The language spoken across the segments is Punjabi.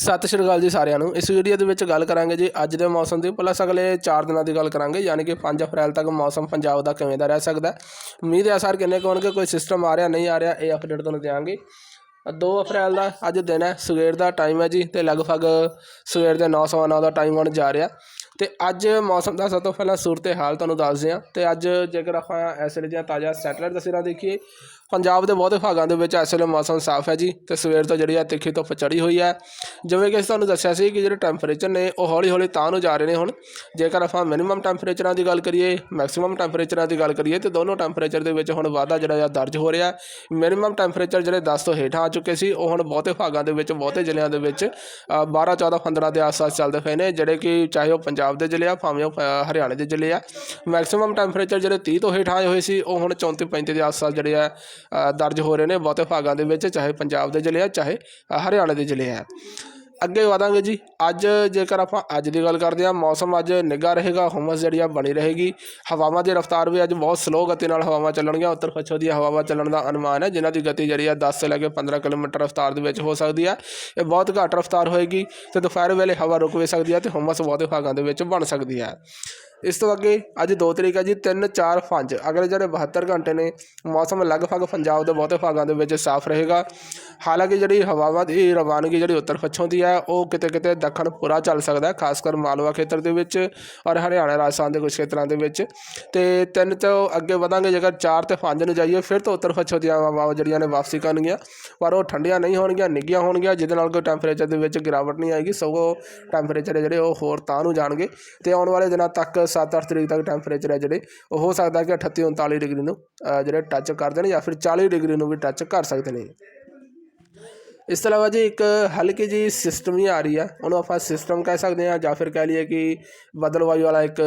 ਸਤਿ ਸ਼੍ਰੀ ਅਕਾਲ ਜੀ ਸਾਰਿਆਂ ਨੂੰ। ਇਸ ਵੀਡੀਓ ਦੇ ਵਿੱਚ ਗੱਲ ਕਰਾਂਗੇ ਜੀ ਅੱਜ ਦੇ ਮੌਸਮ ਦੀ। ਪਲੱਸ ਅਗਲੇ 4 ਦਿਨਾਂ ਦੀ ਗੱਲ ਕਰਾਂਗੇ, ਯਾਨੀ ਕਿ 5 ਅਪ੍ਰੈਲ ਤੱਕ ਮੌਸਮ ਪੰਜਾਬ ਦਾ ਕਿਵੇਂ ਦਾ ਰਹਿ ਸਕਦਾ। ਮੀਂਹ ਦੇ ਅਸਰ ਕਿੰਨੇ ਕੁ ਹੋਣਗੇ, ਕੋਈ ਸਿਸਟਮ ਆ ਰਿਹਾ, ਨਹੀਂ ਆ ਰਿਹਾ, ਇਹ ਅਪਡੇਟ ਤੁਹਾਨੂੰ ਦਿਆਂਗੇ। 2 ਅਪ੍ਰੈਲ ਦਾ ਅੱਜ ਦਿਨ ਹੈ, ਸਵੇਰ ਦਾ ਟਾਈਮ ਹੈ ਜੀ ਤੇ ਲਗਭਗ ਸਵੇਰ ਦੇ 9:09 ਦਾ ਟਾਈਮ ਹੋਣ ਜਾ ਰਿਹਾ। ਤੇ ਅੱਜ ਮੌਸਮ ਦਾ ਸਭ ਤੋਂ ਪਹਿਲਾਂ ਸੂਰਤ ਹਾਲ ਤੁਹਾਨੂੰ ਦੱਸਦੇ ਹਾਂ ਤੇ ਅੱਜ ਜੇਕਰ ਆਪਾਂ ਇਸ ਵੇਲੇ ਦੀਆਂ ਤਾਜ਼ਾ ਸੈਟੇਲਾਈਟ ਤਸਵੀਰਾਂ ਦੇਖੀਏ ਪੰਜਾਬ ਦੇ ਬਹੁਤੇ ਭਾਗਾਂ ਦੇ ਵਿੱਚ ਇਸ ਵੇਲੇ ਮੌਸਮ ਸਾਫ਼ ਹੈ ਜੀ ਤੇ ਸਵੇਰ ਤੋਂ ਜਿਹੜੀ ਆ ਤਿੱਖੀ ਧੁੱਪ ਚੜੀ ਹੋਈ ਹੈ। ਜਿਵੇਂ ਕਿ ਅਸੀਂ ਤੁਹਾਨੂੰ ਦੱਸਿਆ ਸੀ ਕਿ ਜਿਹੜੇ ਟੈਂਪਰੇਚਰ ਨੇ ਉਹ ਹੌਲੀ ਹੌਲੀ ਤਾਂ ਨੂੰ ਜਾ ਰਹੇ ਨੇ ਹੁਣ। ਜੇਕਰ ਆਪਾਂ ਮਿਨੀਮਮ ਟੈਂਪਰੇਚਰਾਂ ਦੀ ਗੱਲ ਕਰੀਏ ਮੈਕਸਿਮਮ ਟੈਂਪਰੇਚਰਾਂ ਦੀ ਗੱਲ ਕਰੀਏ ਤੇ ਦੋਨੋਂ ਟੈਂਪਰੇਚਰ ਦੇ ਵਿੱਚ ਹੁਣ ਵਾਧਾ ਜਿਹੜਾ ਆ ਦਰਜ ਹੋ ਰਿਹਾ। ਮਿਨੀਮਮ ਟੈਂਪਰੇਚਰ ਜਿਹੜੇ 10 ਤੋਂ ਹੇਠਾਂ ਆ ਚੁੱਕੇ ਸੀ ਉਹ ਹੁਣ ਬਹੁਤੇ ਭਾਗਾਂ ਦੇ ਵਿੱਚ ਬਹੁਤੇ ਜ਼ਿਲ੍ਹਿਆਂ ਦੇ ਵਿੱਚ ਅ, 12 14 15 ਦੇ ਆਸ-ਪਾਸ ਚੱਲਦੇ ਪਏ ਨੇ ਜਿਹੜੇ ਕਿ ਚਾਹੇ ਉਹ ਪੰਜਾਬ ਦੇ ਜ਼ਿਲ੍ਹੇ ਆ ਭਾਵੇਂ ਉਹ ਹਰਿਆਣੇ ਦੇ ਜ਼ਿਲ੍ਹੇ ਆ। ਮੈਕਸਿਮਮ ਟੈਂਪਰੇਚਰ ਜਿਹੜੇ 30 ਤੋਂ ਹੇਠਾਂ ਆਏ ਹੋਏ ਸੀ ਉਹ ਹੁਣ 34 35 ਦੇ ਆਸ-ਪਾਸ ਜਿਹੜੇ ਆ ਦਰਜ ਹੋ ਰਹੇ ਨੇ ਬਹੁਤੇ ਭਾਗਾਂ ਦੇ ਵਿੱਚ ਚਾਹੇ ਪੰਜਾਬ ਦੇ ਜ਼ਿਲ੍ਹੇ ਆ ਚਾਹੇ ਅ, ਹਰਿਆਣੇ ਦੇ ਜ਼ਿਲ੍ਹੇ ਆ। ਅੱਗੇ ਵਧਾਂਗੇ ਜੀ। ਅੱਜ ਜੇਕਰ ਆਪਾਂ ਅੱਜ ਦੀ ਗੱਲ ਕਰਦੇ ਹਾਂ ਮੌਸਮ ਅੱਜ ਨਿੱਘਾ ਰਹੇਗਾ ਹੁਮਸ ਜਿਹੜੀ ਆ ਬਣੀ ਰਹੇਗੀ। ਹਵਾਵਾਂ ਦੀ ਰਫ਼ਤਾਰ ਵੀ ਅੱਜ ਬਹੁਤ ਸਲੋ ਗਤੀ ਨਾਲ ਹਵਾਵਾਂ ਚੱਲਣਗੀਆਂ। ਉੱਤਰ ਪੱਛਮ ਦੀ ਹਵਾਵਾਂ ਚੱਲਣ ਦਾ ਅਨੁਮਾਨ ਹੈ ਜਿਨ੍ਹਾਂ ਦੀ ਗਤੀ ਜਿਹੜੀ ਆ 10 ਤੋਂ ਲੈ ਕੇ 15 ਕਿਲੋਮੀਟਰ ਰਫ਼ਤਾਰ ਦੇ ਵਿੱਚ ਹੋ ਸਕਦੀ ਹੈ ਇਹ ਬਹੁਤ ਘੱਟ ਰਫ਼ਤਾਰ ਹੋਏਗੀ ਤੇ ਦੁਪਹਿਰ ਵੇਲੇ ਹਵਾ ਰੁਕ ਵੀ ਸਕਦੀ ਹੈ ਤੇ ਹੁਮਸ ਬਹੁਤੇ ਭਾਗਾਂ ਦੇ ਵਿੱਚ ਬਣ ਸਕਦੀ ਹੈ ਇਸ ਤੋਂ ਅੱਗੇ ਅੱਜ 2 ਤਰੀਕ ਹੈ ਜੀ 3 4 5 ਅਗਲੇ ਜਿਹੜੇ 72 ਘੰਟੇ ਨੇ, ਮੌਸਮ ਲਗਭਗ ਪੰਜਾਬ ਦੇ ਬਹੁਤੇ ਭਾਗਾਂ ਦੇ ਵਿੱਚ ਸਾਫ਼ ਰਹੇਗਾ। ਹਾਲਾਂਕਿ ਜਿਹੜੀ ਹਵਾਵਾਂ ਦੀ ਰਵਾਨਗੀ ਜਿਹੜੀ ਉੱਤਰ ਪੱਛੋਂ ਦੀ ਹੈ, ਉਹ ਕਿਤੇ ਕਿਤੇ ਦੱਖਣ ਪੂਰਾ ਚੱਲ ਸਕਦਾ ਖਾਸ ਕਰ ਮਾਲਵਾ ਖੇਤਰ ਦੇ ਵਿੱਚ ਔਰ ਹਰਿਆਣਾ, ਰਾਜਸਥਾਨ ਦੇ ਕੁਝ ਖੇਤਰਾਂ ਦੇ ਵਿੱਚ। ਤੇ 3 ਤੋਂ ਅੱਗੇ ਵਧਾਂਗੇ, ਜੇਕਰ 4 ਤੇ 5 ਨੂੰ ਜਾਈਏ, ਫਿਰ ਤੋਂ ਉੱਤਰ ਪੱਛੋਂ ਦੀਆਂ ਹਵਾਵਾਂ ਜਿਹੜੀਆਂ ਨੇ ਵਾਪਸੀ ਕਰਨਗੀਆਂ। ਪਰ ਉਹ ਠੰਡੀਆਂ ਨਹੀਂ ਹੋਣਗੀਆਂ, ਨਿੱਘੀਆਂ ਹੋਣਗੀਆਂ, ਜਿਹਦੇ ਨਾਲ ਕੋਈ ਟੈਂਪਰੇਚਰ ਦੇ ਵਿੱਚ ਗਿਰਾਵਟ ਨਹੀਂ ਆਏਗੀ। ਸਗੋਂ ਟੈਂਪਰੇਚਰ ਜਿਹੜੇ ਉਹ ਹੋਰ ਤਾਂ ਨੂੰ ਜਾਣਗੇ। ਤੇ ਆਉਣ ਵਾਲੇ ਦਿਨਾਂ ਤੱਕ 7-8 ਤਰੀਕ ਤੱਕ ਟੈਂਪਰੇਚਰ ਹੈ ਜਿਹੜੇ, ਉਹ ਹੋ ਸਕਦਾ ਕਿ 38 39 ਡਿਗਰੀ ਨੂੰ ਜਿਹੜੇ ਟੱਚ ਕਰਦੇ ਨੇ ਜਾਂ ਫਿਰ 40 ਡਿਗਰੀ ਨੂੰ ਵੀ ਟੱਚ ਕਰ ਸਕਦੇ ਨੇ। ਇਸ ਤੋਂ ਇਲਾਵਾ ਜੀ ਇੱਕ ਹਲਕੀ ਜੀ ਸਿਸਟਮ ਹੀ ਆ ਰਹੀ ਆ, ਉਹਨੂੰ ਆਪਾਂ ਸਿਸਟਮ ਕਹਿ ਸਕਦੇ ਹਾਂ ਜਾਂ ਫਿਰ ਕਹਿ ਲਈਏ ਕਿ ਬਦਲਵਾਈ ਵਾਲਾ ਇੱਕ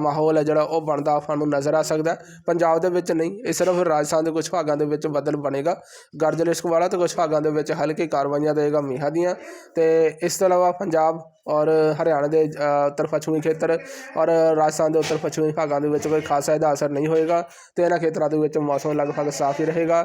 ਮਾਹੌਲ ਹੈ ਜਿਹੜਾ, ਉਹ ਬਣਦਾ ਆਪਾਂ ਨੂੰ ਨਜ਼ਰ ਆ ਸਕਦਾ। ਪੰਜਾਬ ਦੇ ਵਿੱਚ ਨਹੀਂ, ਇਹ ਸਿਰਫ ਰਾਜਸਥਾਨ ਦੇ ਕੁਝ ਭਾਗਾਂ ਦੇ ਵਿੱਚ ਬਦਲ ਬਣੇਗਾ। ਗਰਜ ਲਿਸ਼ਕ ਵਾਲਾ ਤੇ ਕੁਝ ਭਾਗਾਂ ਦੇ ਵਿੱਚ ਹਲਕੀ ਕਾਰਵਾਈਆਂ ਦੇਗਾ ਮੀਂਹਾਂ ਦੀਆਂ। ਤੇ ਇਸ ਤੋਂ ਇਲਾਵਾ ਪੰਜਾਬ ਔਰ ਹਰਿਆਣਾ ਦੇ ਉੱਤਰ ਪੱਛਮੀ ਖੇਤਰ ਔਰ ਰਾਜਸਥਾਨ ਦੇ ਉੱਤਰ ਪੱਛਮੀ ਭਾਗਾਂ ਦੇ ਵਿੱਚ ਕੋਈ ਖਾਸਾ ਇਹਦਾ ਅਸਰ ਨਹੀਂ ਹੋਏਗਾ ਤੇ ਇਹਨਾਂ ਖੇਤਰਾਂ ਦੇ ਵਿੱਚ ਮੌਸਮ ਲਗਭਗ ਸਾਫ਼ ਹੀ ਰਹੇਗਾ।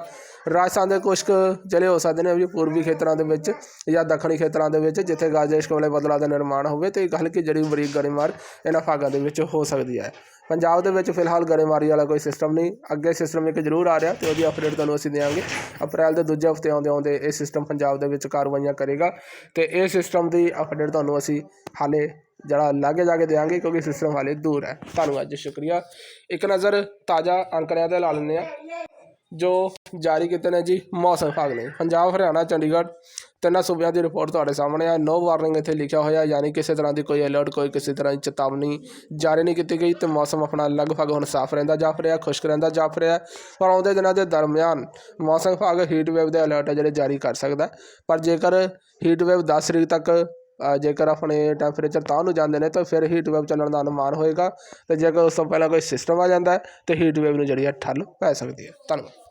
ਰਾਜਸਥਾਨ ਦੇ ਕੁਝ ਕੁ ਜ਼ਿਲ੍ਹੇ ਹੋ ਸਕਦੇ ਨੇ ਵੀ ਪੂਰਬੀ ਖੇਤਰਾਂ ਦੇ ਵਿੱਚ ਜਾਂ ਦੱਖਣੀ ਖੇਤਰਾਂ ਦੇ ਵਿੱਚ ਜਿੱਥੇ ਗਰਜੇਸ਼ ਵਾਲੇ ਬੱਦਲਾਂ ਦਾ ਨਿਰਮਾਣ ਹੋਵੇ ਤੇ ਹਲਕੀ ਜਿਹੜੀ ਬਰੀਕ ਗੜੇਮਾਰ ਇਹਨਾਂ ਭਾਗਾਂ ਦੇ ਵਿੱਚ ਹੋ ਸਕਦੀ ਹੈ। ਪੰਜਾਬ ਦੇ ਵਿੱਚ ਫਿਲਹਾਲ ਗੜੇਮਾਰੀ ਵਾਲਾ ਕੋਈ ਸਿਸਟਮ ਨਹੀਂ। ਅੱਗੇ ਸਿਸਟਮ ਇੱਕ ਜ਼ਰੂਰ ਆ ਰਿਹਾ ਤੇ ਉਹਦੀ ਅਪਡੇਟ ਤੁਹਾਨੂੰ ਅਸੀਂ ਦੇਵਾਂਗੇ। ਅਪ੍ਰੈਲ ਦੇ ਦੂਜੇ ਹਫ਼ਤੇ ਆਉਂਦੇ ਆਉਂਦੇ ਇਹ ਸਿਸਟਮ ਪੰਜਾਬ ਦੇ ਵਿੱਚ ਕਾਰਵਾਈਆਂ ਕਰੇਗਾ ਤੇ ਇਹ ਸਿਸਟਮ ਦੀ ਅਪਡੇਟ ਤੁਹਾਨੂੰ ਅਸੀਂ ਹਾਲੇ ਜਿਹੜਾ ਲਾਗੇ ਜਾ ਕੇ ਦੇਵਾਂਗੇ ਕਿਉਂਕਿ ਸਿਸਟਮ ਹਾਲੇ ਦੂਰ ਹੈ। ਧੰਨਵਾਦ ਜੀ, ਸ਼ੁਕਰੀਆ। ਇੱਕ ਨਜ਼ਰ ਤਾਜ਼ਾ ਅੰਕੜਿਆਂ ਤੇ ਲਾ ਲੈਂਦੇ ਆ ਜੋ ਜਾਰੀ ਕੀਤੇ ਨੇ ਜੀ ਮੌਸਮ ਵਿਭਾਗ ਨੇ। ਪੰਜਾਬ, ਹਰਿਆਣਾ, ਚੰਡੀਗੜ੍ਹ ਤਿੰਨਾਂ ਸੂਬਿਆਂ ਦੀ ਰਿਪੋਰਟ ਤੁਹਾਡੇ ਸਾਹਮਣੇ ਆ। ਨੋ ਵਾਰਨਿੰਗ ਇੱਥੇ ਲਿਖਿਆ ਹੋਇਆ, ਯਾਨੀ ਕਿਸੇ ਤਰ੍ਹਾਂ ਦੀ ਕੋਈ ਅਲਰਟ ਕੋਈ ਕਿਸੇ ਤਰ੍ਹਾਂ ਦੀ ਚੇਤਾਵਨੀ ਜਾਰੀ ਨਹੀਂ ਕੀਤੀ ਗਈ ਤੇ ਮੌਸਮ ਆਪਣਾ ਲਗਭਗ ਹੁਣ ਸਾਫ਼ ਰਹਿੰਦਾ ਜਾਪ ਰਿਹਾ, ਖੁਸ਼ਕ ਰਹਿੰਦਾ ਜਾਪ ਰਿਹਾ ਪਰ ਆਉਂਦੇ ਦਿਨਾਂ ਦੇ ਦਰਮਿਆਨ ਮੌਸਮ ਵਿਭਾਗ ਹੀਟ ਵੇਵ ਦੇ ਅਲਰਟ ਜਿਹੜੇ ਜਾਰੀ ਕਰ ਸਕਦਾ ਪਰ ਜੇਕਰ ਹੀਟ ਵੇਵ 10 ਤਰੀਕ ਤੱਕ ਜੇਕਰ ਆਪਣੇ ਟੈਂਪਰੇਚਰ ਤਾਂ ਨੂੰ ਜਾਂਦੇ ਨੇ ਤਾਂ ਫਿਰ ਹੀਟ ਵੇਵ ਚੱਲਣ ਦਾ ਅਨੁਮਾਨ ਹੋਏਗਾ ਅਤੇ ਜੇਕਰ ਉਸ ਤੋਂ ਪਹਿਲਾਂ ਕੋਈ ਸਿਸਟਮ ਆ ਜਾਂਦਾ ਹੈ, ਤੇ ਹੀਟ ਵੇਵ ਨੂੰ ਜਿਹੜੀ ਹੈ ਠੱਲ ਪੈ ਸਕਦੀ ਹੈ। ਧੰਨਵਾਦ।